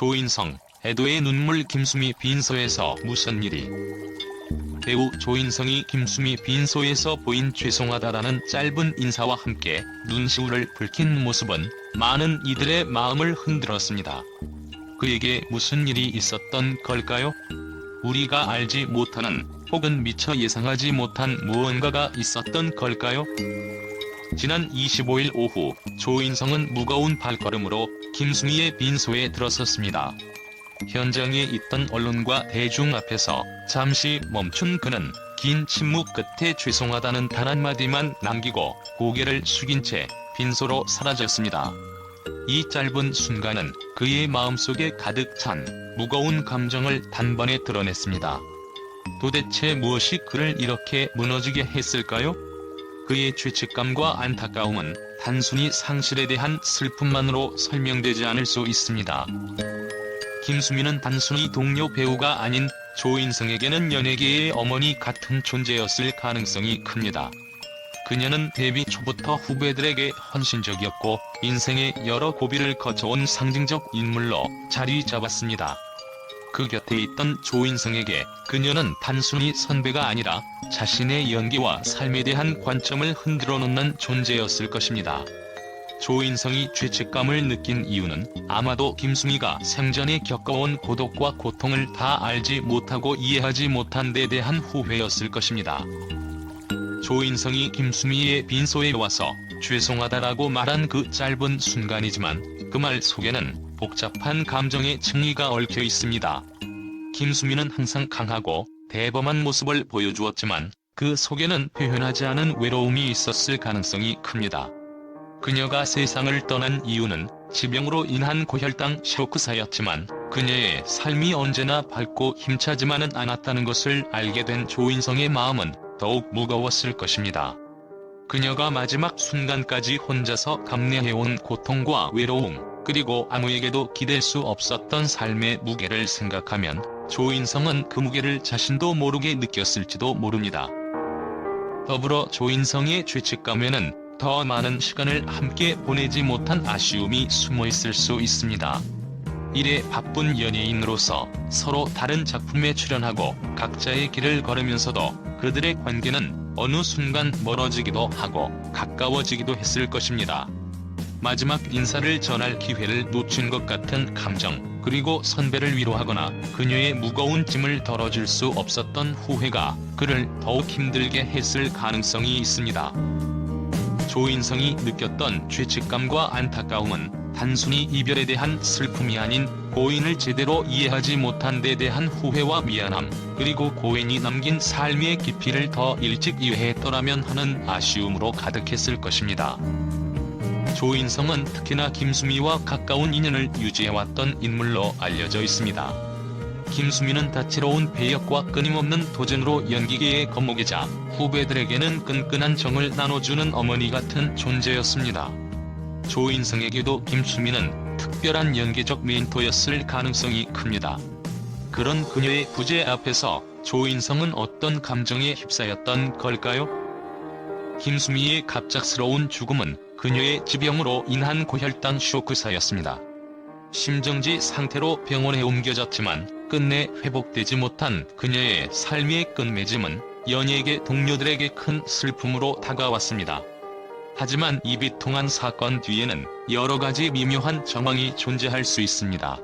조인성, 애도의 눈물 김수미 빈소에서 무슨 일이? 배우 조인성이 김수미 빈소에서 보인 죄송하다라는 짧은 인사와 함께 눈시울을 붉힌 모습은 많은 이들의 마음을 흔들었습니다. 그에게 무슨 일이 있었던 걸까요? 우리가 알지 못하는 혹은 미처 예상하지 못한 무언가가 있었던 걸까요? 지난 25일 오후 조인성은 무거운 발걸음으로 김수미의 빈소에 들어섰습니다. 현장에 있던 언론과 대중 앞에서 잠시 멈춘 그는 긴 침묵 끝에 죄송하다는 단 한마디만 남기고 고개를 숙인 채 빈소로 사라졌습니다. 이 짧은 순간은 그의 마음속에 가득 찬 무거운 감정을 단번에 드러냈습니다. 도대체 무엇이 그를 이렇게 무너지게 했을까요? 그의 죄책감과 안타까움은 단순히 상실에 대한 슬픔만으로 설명되지 않을 수 있습니다. 김수미는 단순히 동료 배우가 아닌 조인성에게는 연예계의 어머니 같은 존재였을 가능성이 큽니다. 그녀는 데뷔 초부터 후배들에게 헌신적이었고 인생의 여러 고비를 거쳐온 상징적 인물로 자리 잡았습니다. 그 곁에 있던 조인성에게 그녀는 단순히 선배가 아니라 자신의 연기와 삶에 대한 관점을 흔들어 놓는 존재였을 것입니다. 조인성이 죄책감을 느낀 이유는 아마도 김수미가 생전에 겪어온 고독과 고통을 다 알지 못하고 이해하지 못한 데 대한 후회였을 것입니다. 조인성이 김수미의 빈소에 와서 죄송하다라고 말한 그 짧은 순간이지만 그 말 속에는 복잡한 감정의 층위가 얽혀 있습니다. 김수미는 항상 강하고 대범한 모습을 보여주었지만 그 속에는 표현하지 않은 외로움이 있었을 가능성이 큽니다. 그녀가 세상을 떠난 이유는 지병으로 인한 고혈당 쇼크사였지만 그녀의 삶이 언제나 밝고 힘차지만은 않았다는 것을 알게 된 조인성의 마음은 더욱 무거웠을 것입니다. 그녀가 마지막 순간까지 혼자서 감내해온 고통과 외로움, 그리고 아무에게도 기댈 수 없었던 삶의 무게를 생각하면 조인성은 그 무게를 자신도 모르게 느꼈을지도 모릅니다. 더불어 조인성의 죄책감에는 더 많은 시간을 함께 보내지 못한 아쉬움이 숨어 있을 수 있습니다. 일에 바쁜 연예인으로서 서로 다른 작품에 출연하고 각자의 길을 걸으면서도 그들의 관계는 어느 순간 멀어지기도 하고 가까워지기도 했을 것입니다. 마지막 인사를 전할 기회를 놓친 것 같은 감정, 그리고 선배를 위로하거나 그녀의 무거운 짐을 덜어줄 수 없었던 후회가 그를 더욱 힘들게 했을 가능성이 있습니다. 조인성이 느꼈던 죄책감과 안타까움은 단순히 이별에 대한 슬픔이 아닌 고인을 제대로 이해하지 못한 데 대한 후회와 미안함, 그리고 고인이 남긴 삶의 깊이를 더 일찍 이해했더라면 하는 아쉬움으로 가득했을 것입니다. 조인성은 특히나 김수미와 가까운 인연을 유지해왔던 인물로 알려져 있습니다. 김수미는 다채로운 배역과 끊임없는 도전으로 연기계의 거목이자 후배들에게는 끈끈한 정을 나눠주는 어머니 같은 존재였습니다. 조인성에게도 김수미는 특별한 연기적 멘토였을 가능성이 큽니다. 그런 그녀의 부재 앞에서 조인성은 어떤 감정에 휩싸였던 걸까요? 김수미의 갑작스러운 죽음은 그녀의 지병으로 인한 고혈당 쇼크사였습니다. 심정지 상태로 병원에 옮겨졌지만 끝내 회복되지 못한 그녀의 삶의 끝맺음은 연예계 동료들에게 큰 슬픔으로 다가왔습니다. 하지만 이 비통한 사건 뒤에는 여러 가지 미묘한 정황이 존재할 수 있습니다.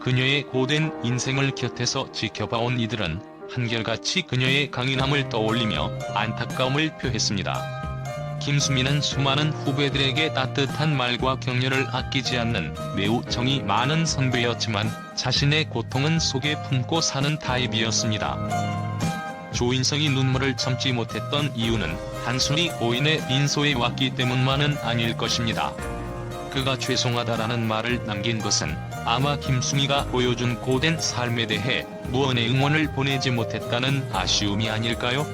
그녀의 고된 인생을 곁에서 지켜봐온 이들은 한결같이 그녀의 강인함을 떠올리며 안타까움을 표했습니다. 김수미는 수많은 후배들에게 따뜻한 말과 격려를 아끼지 않는 매우 정이 많은 선배였지만 자신의 고통은 속에 품고 사는 타입이었습니다. 조인성이 눈물을 참지 못했던 이유는 단순히 고인의 빈소에 왔기 때문만은 아닐 것입니다. 그가 죄송하다라는 말을 남긴 것은 아마 김수미가 보여준 고된 삶에 대해 무언의 응원을 보내지 못했다는 아쉬움이 아닐까요?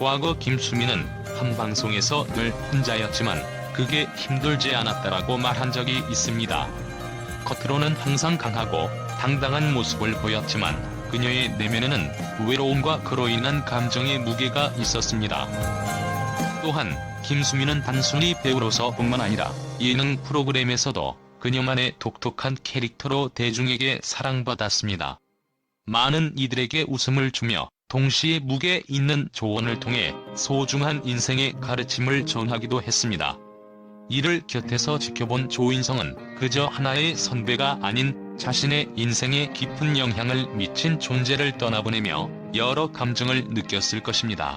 과거 김수미는 한 방송에서 늘 혼자였지만 그게 힘들지 않았다라고 말한 적이 있습니다. 겉으로는 항상 강하고 당당한 모습을 보였지만 그녀의 내면에는 외로움과 그로 인한 감정의 무게가 있었습니다. 또한 김수미는 단순히 배우로서 뿐만 아니라 예능 프로그램에서도 그녀만의 독특한 캐릭터로 대중에게 사랑받았습니다. 많은 이들에게 웃음을 주며 동시에 무게 있는 조언을 통해 소중한 인생의 가르침을 전하기도 했습니다. 이를 곁에서 지켜본 조인성은 그저 하나의 선배가 아닌 자신의 인생에 깊은 영향을 미친 존재를 떠나보내며 여러 감정을 느꼈을 것입니다.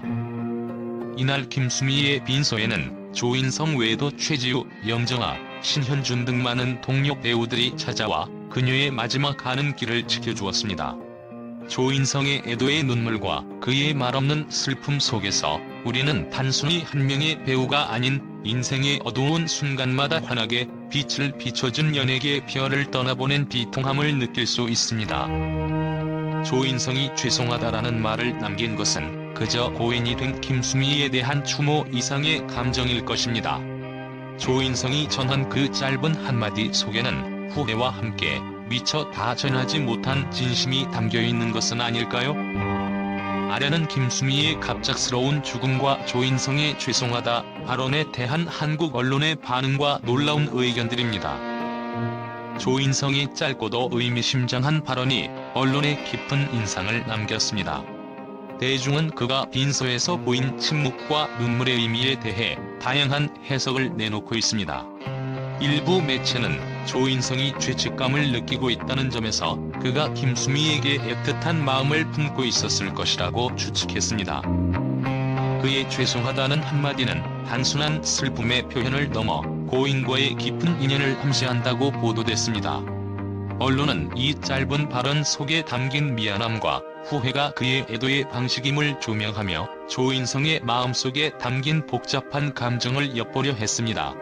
이날 김수미의 빈소에는 조인성 외에도 최지우, 염정아, 신현준 등 많은 동료 배우들이 찾아와 그녀의 마지막 가는 길을 지켜주었습니다. 조인성의 애도의 눈물과 그의 말없는 슬픔 속에서 우리는 단순히 한 명의 배우가 아닌 인생의 어두운 순간마다 환하게 빛을 비춰준 연예계의 별을 떠나보낸 비통함을 느낄 수 있습니다. 조인성이 죄송하다라는 말을 남긴 것은 그저 고인이 된 김수미에 대한 추모 이상의 감정일 것입니다. 조인성이 전한 그 짧은 한마디 속에는 후회와 함께 미처 다 전하지 못한 진심이 담겨 있는 것은 아닐까요? 아련한 김수미의 갑작스러운 죽음과 조인성의 죄송하다 발언에 대한 한국 언론의 반응과 놀라운 의견들입니다. 조인성이 짧고도 의미심장한 발언이 언론에 깊은 인상을 남겼습니다. 대중은 그가 빈소에서 보인 침묵과 눈물의 의미에 대해 다양한 해석을 내놓고 있습니다. 일부 매체는 조인성이 죄책감을 느끼고 있다는 점에서 그가 김수미에게 애틋한 마음을 품고 있었을 것이라고 추측했습니다. 그의 죄송하다는 한마디는 단순한 슬픔의 표현을 넘어 고인과의 깊은 인연을 암시한다고 보도됐습니다. 언론은 이 짧은 발언 속에 담긴 미안함과 후회가 그의 애도의 방식임을 조명하며 조인성의 마음속에 담긴 복잡한 감정을 엿보려 했습니다.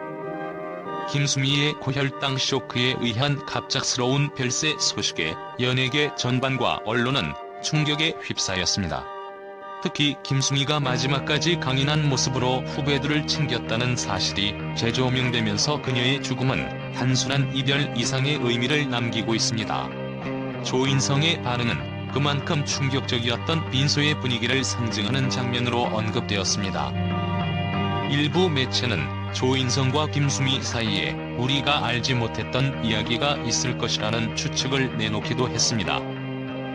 김수미의 고혈당 쇼크에 의한 갑작스러운 별세 소식에 연예계 전반과 언론은 충격에 휩싸였습니다. 특히 김수미가 마지막까지 강인한 모습으로 후배들을 챙겼다는 사실이 재조명되면서 그녀의 죽음은 단순한 이별 이상의 의미를 남기고 있습니다. 조인성의 반응은 그만큼 충격적이었던 빈소의 분위기를 상징하는 장면으로 언급되었습니다. 일부 매체는 조인성과 김수미 사이에 우리가 알지 못했던 이야기가 있을 것이라는 추측을 내놓기도 했습니다.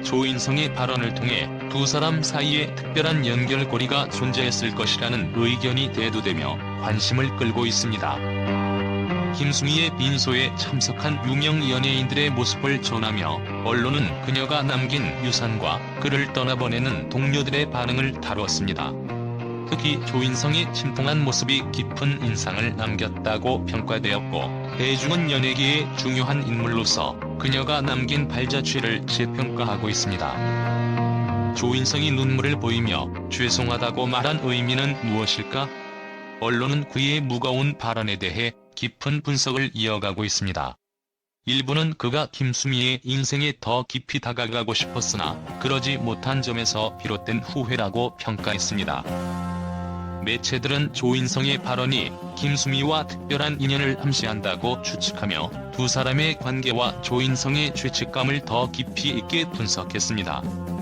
조인성의 발언을 통해 두 사람 사이에 특별한 연결고리가 존재했을 것이라는 의견이 대두되며 관심을 끌고 있습니다. 김수미의 빈소에 참석한 유명 연예인들의 모습을 전하며 언론은 그녀가 남긴 유산과 그를 떠나보내는 동료들의 반응을 다루었습니다. 특히 조인성의 침통한 모습이 깊은 인상을 남겼다고 평가되었고 대중은 연예계의 중요한 인물로서 그녀가 남긴 발자취를 재평가하고 있습니다. 조인성이 눈물을 보이며 죄송하다고 말한 의미는 무엇일까? 언론은 그의 무거운 발언에 대해 깊은 분석을 이어가고 있습니다. 일부는 그가 김수미의 인생에 더 깊이 다가가고 싶었으나 그러지 못한 점에서 비롯된 후회라고 평가했습니다. 매체들은 조인성의 발언이 김수미와 특별한 인연을 암시한다고 추측하며 두 사람의 관계와 조인성의 죄책감을 더 깊이 있게 분석했습니다.